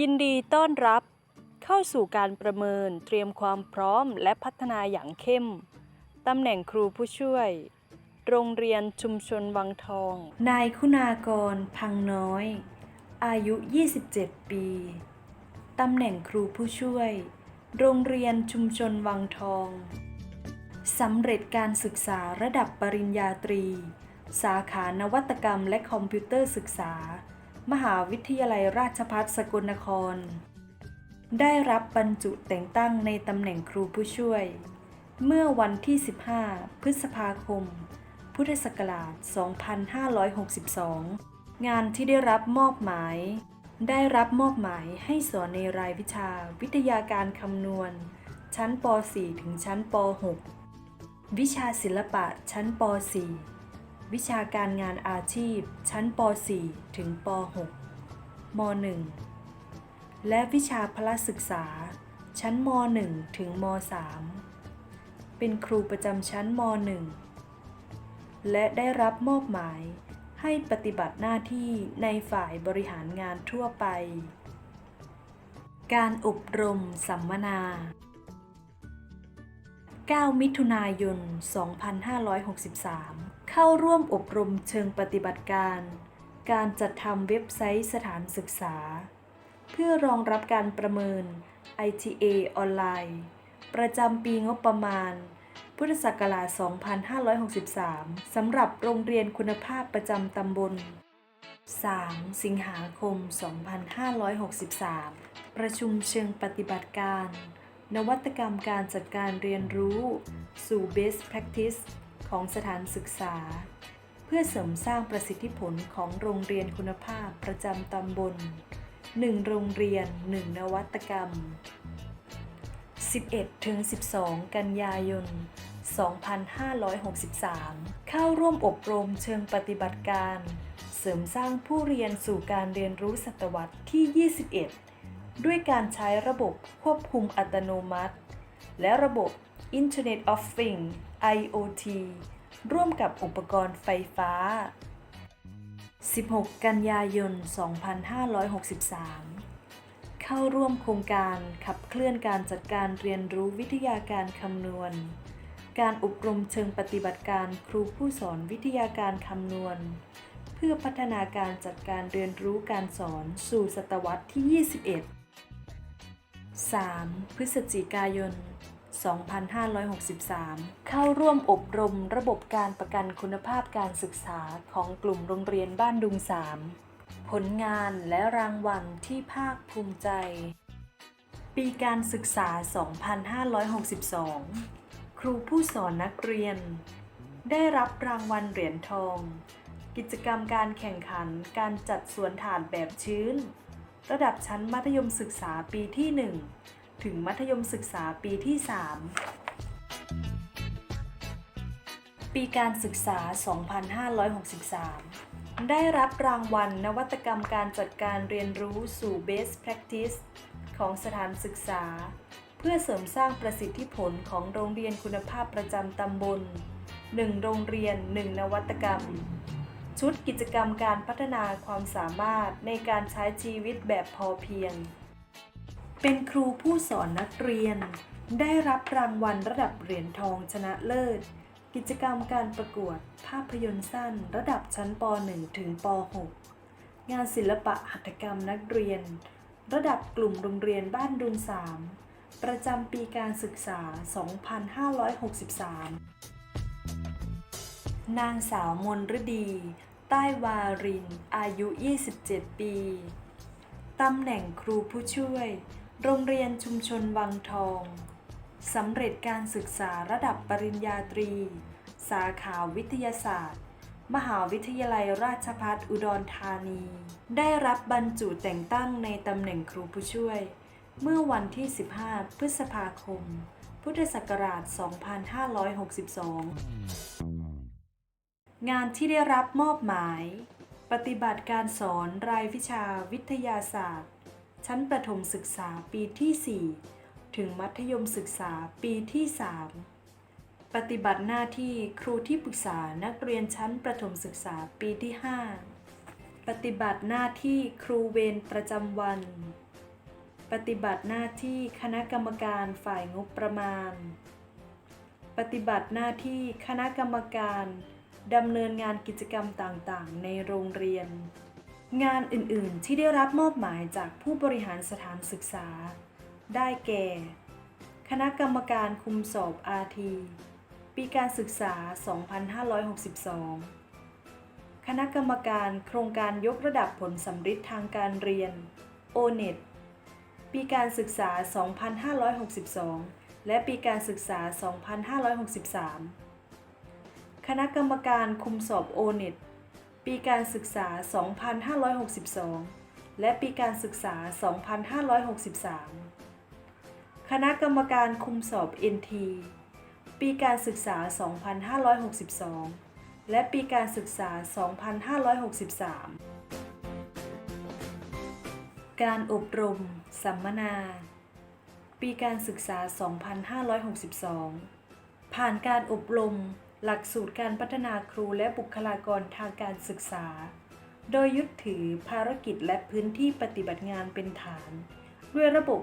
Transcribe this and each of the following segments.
ยินดีต้อนรับเข้าสู่การประเมินเตรียมความพร้อมและพัฒนาอย่างเข้ม ตำแหน่งครูผู้ช่วย โรงเรียนชุมชนวังทอง นายคุณากร พังน้อย อายุ 27 ปี ตำแหน่งครูผู้ช่วย โรงเรียนชุมชนวังทอง สำเร็จการศึกษาระดับปริญญาตรี สาขานวัตกรรมและคอมพิวเตอร์ศึกษา มหาวิทยาลัยราชภัฏสกลนคร ได้รับบรรจุแต่งตั้งในตำแหน่งครูผู้ช่วย เมื่อวันที่ 15 พฤษภาคม พุทธศักราช 2562 งานที่ได้รับมอบหมาย ได้รับมอบหมายให้สอนในรายวิชาวิทยาการคำนวณ ชั้นป .4 ถึงชั้นป .6 วิชาศิลปะชั้นป .4 วิชาการงานอาชีพ ชั้นป .4 ถึงป .6 ม .1 และวิชาพละศึกษา ชั้นม .1 ถึงม .3 เป็นครูประจำชั้นม .1 และได้รับมอบหมายให้ปฏิบัติหน้าที่ในฝ่ายบริหารงานทั่วไป การอบรมสัมมนา 9 มิถุนายน 2563 เข้าร่วมอบรมเชิงปฏิบัติการ การจัดทำเว็บไซต์สถานศึกษา เพื่อรองรับการประเมิน ITA ออนไลน์ ประจำปีงบประมาณ พุทธศักราช 2563 สำหรับโรงเรียนคุณภาพประจำตำบล 3 สิงหาคม 2563 ประชุมเชิงปฏิบัติการ นวัตกรรมการจัดการเรียนรู้ สู่ Best Practice ของสถานศึกษา เพื่อเสริมสร้างประสิทธิผลของโรงเรียนคุณภาพประจำตำบล 1 โรงเรียน 1 นวัตกรรม 11-12 กันยายน 2563 เข้าร่วมอบรมเชิงปฏิบัติการ เสริมสร้างผู้เรียนสู่การเรียนรู้ศตวรรษที่ 21 ด้วยการใช้ระบบควบคุมอัตโนมัติ และระบบ Internet of Things IoT ร่วมกับอุปกรณ์ไฟฟ้า 16 กันยายน 2563 เข้าร่วมโครงการขับเคลื่อนการจัดการเรียนรู้วิทยาการคำนวณ การอบรมเชิงปฏิบัติการครูผู้สอนวิทยาการคำนวณ เพื่อพัฒนาการจัดการเรียนรู้การสอนสู่ศตวรรษที่ 21 3. พฤศจิกายน 2563 เข้าร่วมอบรมระบบการประกันคุณภาพการศึกษาของกลุ่มโรงเรียนบ้านดุง 3 ผลงานและรางวัลที่ภาคภูมิใจ ปีการศึกษา 2562 ครูผู้สอนนักเรียน ได้รับรางวัลเหรียญทอง กิจกรรมการแข่งขันการจัดสวนถาดแบบชื้น ระดับชั้นมัธยมศึกษาปีที่ 1 ถึงมัธยมศึกษาปีที่ 3 ปีการศึกษา 2563 ได้รับรางวัลนวัตกรรมการจัดการเรียนรู้สู่ Best Practice ของสถานศึกษา เพื่อเสริมสร้างประสิทธิผลของโรงเรียนคุณภาพประจำตำบล 1 โรงเรียน 1 นวัตกรรมชุดกิจกรรมการพัฒนาความสามารถในการใช้ชีวิตแบบพอเพียง เป็นครูผู้สอนนักเรียน ได้รับรางวัลระดับเหรียญทองชนะเลิศ กิจกรรมการประกวดภาพยนตร์สั้นระดับชั้นป .1 ถึงป .6 งานศิลปะหัตถกรรมนักเรียน ระดับกลุ่มโรงเรียนบ้านดุง3ประจำปีการศึกษา 2563 นางสาวมนฤดี ใต้วาริน อายุ 27 ปี ตำแหน่งครูผู้ช่วย โรงเรียนชุมชนวังทองสำเร็จการศึกษาระดับปริญญาตรี สาขาวิทยาศาสตร์ มหาวิทยาลัยราชภัฏอุดรธานี ได้รับบรรจุแต่งตั้งในตำแหน่งครูผู้ช่วย เมื่อวันที่ 15 พฤษภาคม พุทธศักราช 2562 งานที่ได้รับมอบหมาย ปฏิบัติการสอนรายวิชาวิทยาศาสตร์ ชั้นประถมศึกษาปีที่ 4 ถึงมัธยมศึกษาปีที่ 3 ปฏิบัติหน้าที่ครูที่ปรึกษานักเรียนชั้นประถมศึกษาปีที่ 5 ปฏิบัติหน้าที่ครูเวรประจำวัน ปฏิบัติหน้าที่คณะกรรมการฝ่ายงบประมาณ ปฏิบัติหน้าที่คณะกรรมการดำเนินงานกิจกรรมต่างๆ ในโรงเรียน งานอื่นๆ ที่ได้รับมอบหมายจากผู้บริหารสถานศึกษา ได้แก่ คณะกรรมการคุมสอบ RT ปีการศึกษา 2562 คณะกรรมการโครงการยกระดับผลสำฤทธิ์ทางการเรียน ONET ปีการศึกษา 2562 และปีการศึกษา 2563 คณะกรรมการคุมสอบ ONET ปีการศึกษา 2562 และปีการศึกษา 2563 คณะกรรมการคุมสอบ NT ปีการศึกษา 2562 และปีการศึกษา 2563 การอบรม สัมมนา ปีการศึกษา 2562 ผ่านการอบรม หลักสูตรการพัฒนาครูและบุคลากรทางการศึกษา โดยยึดถือภารกิจและพื้นที่ปฏิบัติงานเป็นฐาน ด้วยระบบ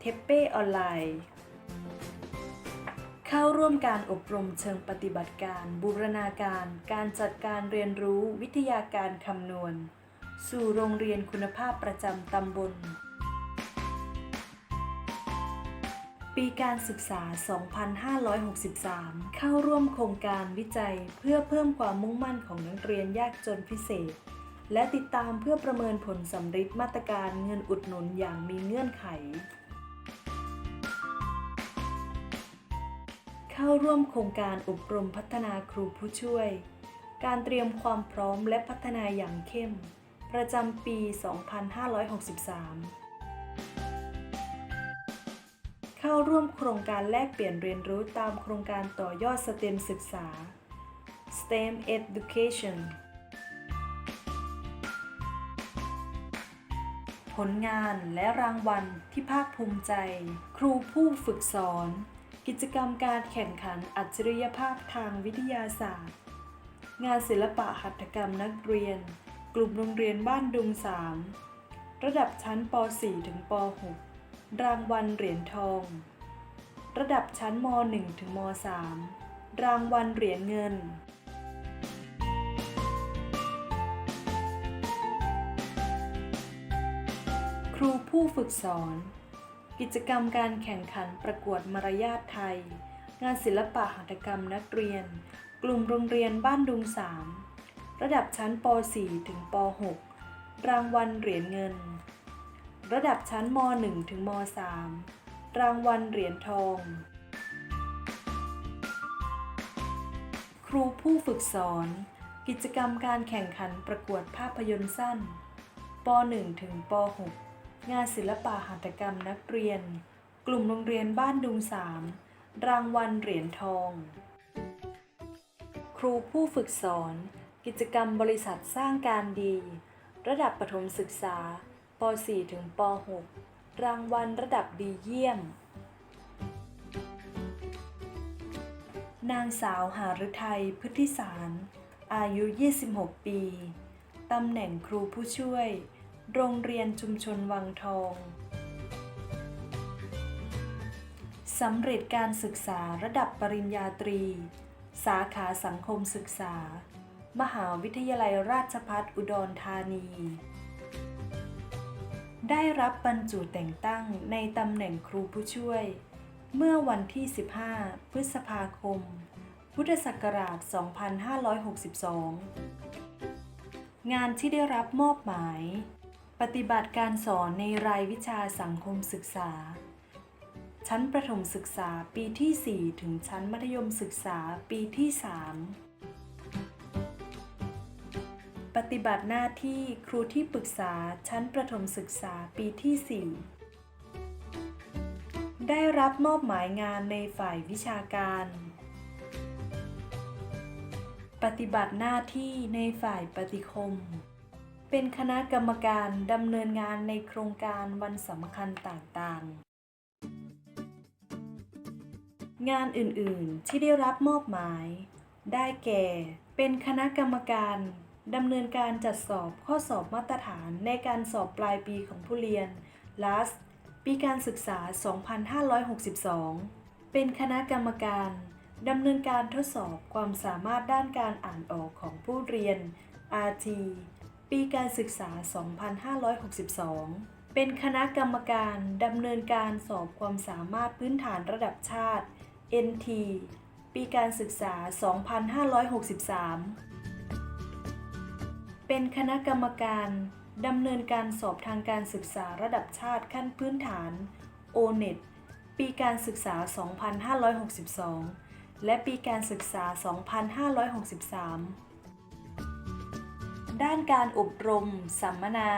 เทปเป้ออนไลน์ เข้าร่วมการอบรมเชิงปฏิบัติการ บูรณาการ การจัดการเรียนรู้วิทยาการคำนวณ สู่โรงเรียนคุณภาพประจำตำบล ปีการศึกษา 2563 เข้าร่วมโครงการวิจัยเพื่อเพิ่มความมุ่งมั่นของนักเรียนยากจนพิเศษ และติดตามเพื่อประเมินผลสำฤทธิ์มาตรการเงินอุดหนุนอย่างมีเงื่อนไข เข้าร่วมโครงการอบรมพัฒนาครูผู้ช่วย การเตรียมความพร้อมและพัฒนาอย่างเข้ม ประจำปี 2563 เข้าร่วมโครงการแลกเปลี่ยนเรียนรู้ตามโครงการต่อยอด STEM ศึกษา STEM Education ผลงานและรางวัลที่ภาคภูมิใจ ครูผู้ฝึกสอน กิจกรรมการแข่งขันอัจฉริยภาพทางวิทยาศาสตร์ งานศิลปะหัตถกรรมนักเรียน กลุ่มโรงเรียนบ้านดุง 3 ระดับชั้นป .4 ถึงป .6 รางวัลเหรียญทอง ระดับชั้นม .1 ถึงม .3 รางวัลเหรียญเงิน ครูผู้ฝึกสอน กิจกรรมการแข่งขันประกวดมารยาทไทย งานศิลปะหัตถกรรมนักเรียน กลุ่มโรงเรียนบ้านดุง3ระดับชั้นป .4 ถึงป .6 รางวัลเหรียญเงิน ระดับชั้นม .1 ถึงม .3 รางวัลเหรียญทอง ครูผู้ฝึกสอน กิจกรรมการแข่งขันประกวดภาพยนตร์สั้นป .1 ถึงป .6 งานศิลปะหัตถกรรมนักเรียน กลุ่มโรงเรียนบ้านดุง3รางวัลเหรียญทอง ครูผู้ฝึกสอน กิจกรรมบริษัทสร้างการดี ระดับประถมศึกษา ป .4 ถึงป .6 รางวัลระดับดีเยี่ยม นางสาวหาฤทัยพฤทธิสาร อายุ 26 ปี ตำแหน่งครูผู้ช่วย โรงเรียนชุมชนวังทองสำเร็จการศึกษาระดับปริญญาตรี สาขาสังคมศึกษา มหาวิทยาลัยราชภัฏอุดรธานี ได้รับบรรจุแต่งตั้งในตำแหน่งครูผู้ช่วย เมื่อวันที่ 15 พฤษภาคม พุทธศักราช 2562 งานที่ได้รับมอบหมาย ปฏิบัติการสอนในรายวิชาสังคมศึกษา ชั้นประถมศึกษาปีที่ 4 ถึงชั้นมัธยมศึกษาปีที่ 3 ปฏิบัติหน้าที่ครูที่ปรึกษาชั้นประถมศึกษาปีที่ 4 ได้รับมอบหมายงานในฝ่ายวิชาการ ปฏิบัติหน้าที่ในฝ่ายปฏิคม เป็นคณะกรรมการดำเนินงานในโครงการวันสำคัญต่างๆ งานอื่นๆที่ได้รับมอบหมาย ได้แก่ เป็นคณะกรรมการ ดำเนินการจัดสอบข้อสอบมาตรฐานในการสอบปลายปีของผู้เรียน LAS ปีการศึกษา 2562 เป็นคณะกรรมการดำเนินการทดสอบความสามารถด้านการอ่านออกของผู้เรียน RT ปีการศึกษา 2562 เป็นคณะกรรมการดำเนินการสอบความสามารถพื้นฐานระดับชาติ NT ปีการศึกษา 2563 เป็นคณะกรรมการดำเนินการสอบทางการศึกษาระดับชาติขั้นพื้นฐาน ONET ปีการศึกษา 2562 และปีการศึกษา 2563 ด้านการอบรม สัมมนา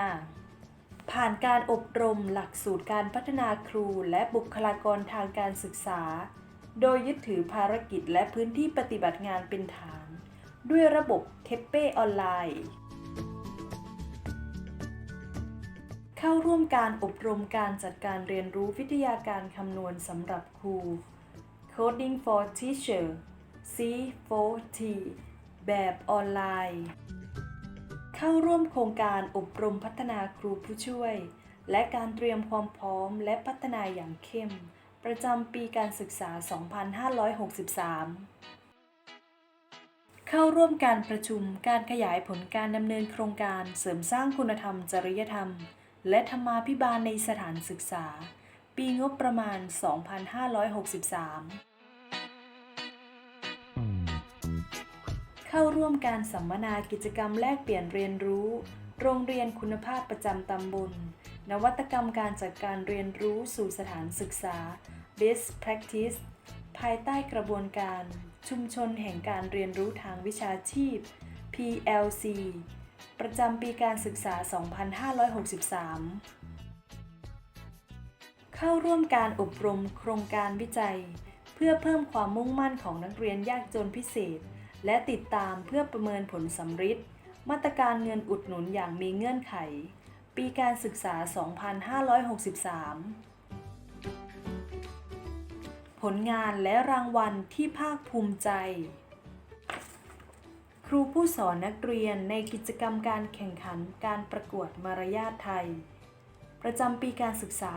ผ่านการอบรมหลักสูตรการพัฒนาครูและบุคลากรทางการศึกษา โดยยึดถือภารกิจและพื้นที่ปฏิบัติงานเป็นฐาน ด้วยระบบเทปเป้ออนไลน์ เข้าร่วมการอบรมการจัดการเรียนรู้วิทยาการคำนวณสำหรับครู Coding for Teacher C4T แบบออนไลน์ เข้าร่วมโครงการอบรมพัฒนาครูผู้ช่วย และการเตรียมความพร้อมและพัฒนาอย่างเข้ม ประจำปีการศึกษา 2563 เข้าร่วมการประชุมการขยายผลการดำเนินโครงการเสริมสร้างคุณธรรมจริยธรรม และธรรมาภิบาลในสถานศึกษา ปีงบประมาณ 2563เข้าร่วมการสัมมนากิจกรรมแลกเปลี่ยนเรียนรู้ โรงเรียนคุณภาพประจำตำบล นวัตกรรมการจัดการเรียนรู้สู่สถานศึกษา Best Practice ภายใต้กระบวนการ ชุมชนแห่งการเรียนรู้ทางวิชาชีพ PLC ประจำปีการศึกษา 2563 เข้าร่วมการอบรมโครงการวิจัย เพื่อเพิ่มความมุ่งมั่นของนักเรียนยากจนพิเศษ และติดตามเพื่อประเมินผลสำฤทธิ์มาตรการเงินอุดหนุนอย่างมีเงื่อนไข ปีการศึกษา 2563 ผลงานและรางวัลที่ภาคภูมิใจ ครูผู้สอนนักเรียนในกิจกรรมการแข่งขันการประกวดมารยาทไทย ประจำปีการศึกษา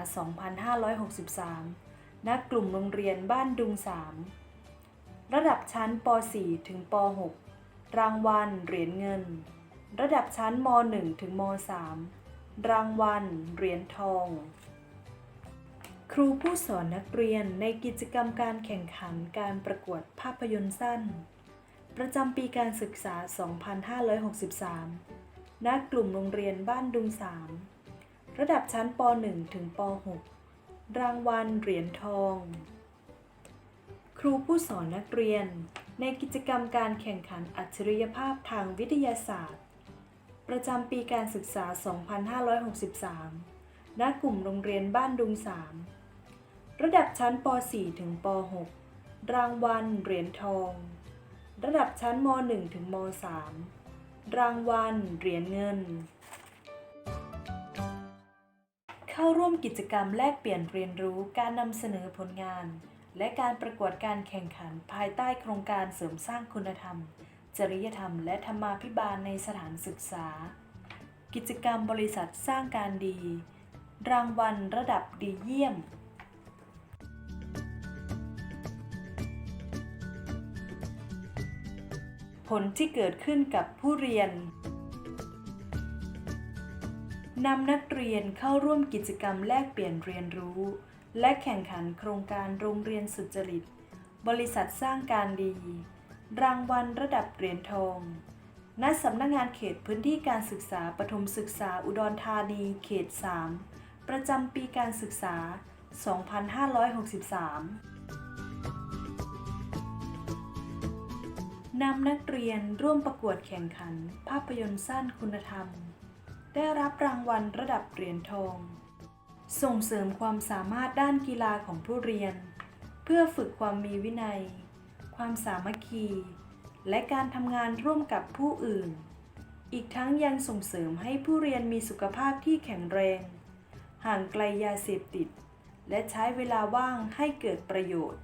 2563 ณ กลุ่มโรงเรียนบ้านดุง 3 ระดับชั้นป .4 ถึงป .6 รางวัลเหรียญเงิน ระดับชั้นม .1 ถึงม .3 รางวัลเหรียญทอง ครูผู้สอนนักเรียนในกิจกรรมการแข่งขันการประกวดภาพยนตร์สั้น ประจำปีการศึกษา 2563 ณ กลุ่มโรงเรียนบ้านดุง 3 ระดับชั้นป .1 ถึงป .6 รางวัลเหรียญทอง ครูผู้สอนนักเรียน ในกิจกรรมการแข่งขันอัจฉริยภาพทางวิทยาศาสตร์ ประจำปีการศึกษา 2563 ณ กลุ่มโรงเรียนบ้านดุง 3 ระดับชั้นป .4 ถึงป .6 รางวัลเหรียญทอง ระดับชั้นม .1 ถึงม .3 รางวัลเหรียญเงิน เข้าร่วมกิจกรรมแลกเปลี่ยนเรียนรู้การนำเสนอผลงาน และการประกวดการแข่งขันภายใต้โครงการเสริมสร้างคุณธรรม จริยธรรม และธรรมาภิบาลในสถานศึกษา กิจกรรมบริษัทสร้างการดี รางวัลระดับดีเยี่ยม ผลที่เกิดขึ้นกับผู้เรียนนำนักเรียนเข้าร่วมกิจกรรมแลกเปลี่ยนเรียนรู้ และแข่งขันโครงการโรงเรียนสุจริต บริษัทสร้างการดี รางวัลระดับเหรียญทองณสำนักงงานเขตพื้นที่การศึกษาปฐมศึกษาอุดรธานีเขต 3 ประจำปีการศึกษา 2563 นำนักเรียนร่วมประกวดแข่งขัน ภาพยนตร์สั้นคุณธรรม ได้รับรางวัลระดับเหรียญทอง ส่งเสริมความสามารถด้านกีฬาของผู้เรียน เพื่อฝึกความมีวินัย ความสามัคคี และการทำงานร่วมกับผู้อื่น อีกทั้งยังส่งเสริมให้ผู้เรียนมีสุขภาพที่แข็งแรง ห่างไกลยาเสพติด และใช้เวลาว่างให้เกิดประโยชน์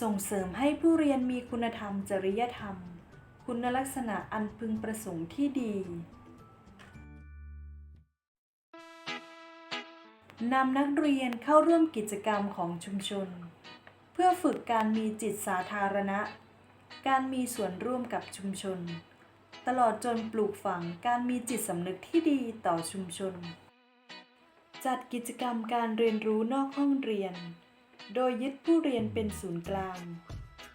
ส่งเสริมให้ผู้เรียนมีคุณธรรมจริยธรรม คุณลักษณะอันพึงประสงค์ที่ดีนำนักเรียนเข้าร่วมกิจกรรมของชุมชน เพื่อฝึกการมีจิตสาธารณะ การมีส่วนร่วมกับชุมชน ตลอดจนปลูกฝังการมีจิตสำนึกที่ดีต่อชุมชน จัดกิจกรรมการเรียนรู้นอกห้องเรียน โดยยึดผู้เรียนเป็นศูนย์กลาง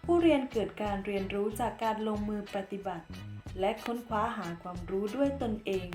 ผู้เรียนเกิดการเรียนรู้จากการลงมือปฏิบัติ และค้นคว้าหาความรู้ด้วยตนเอง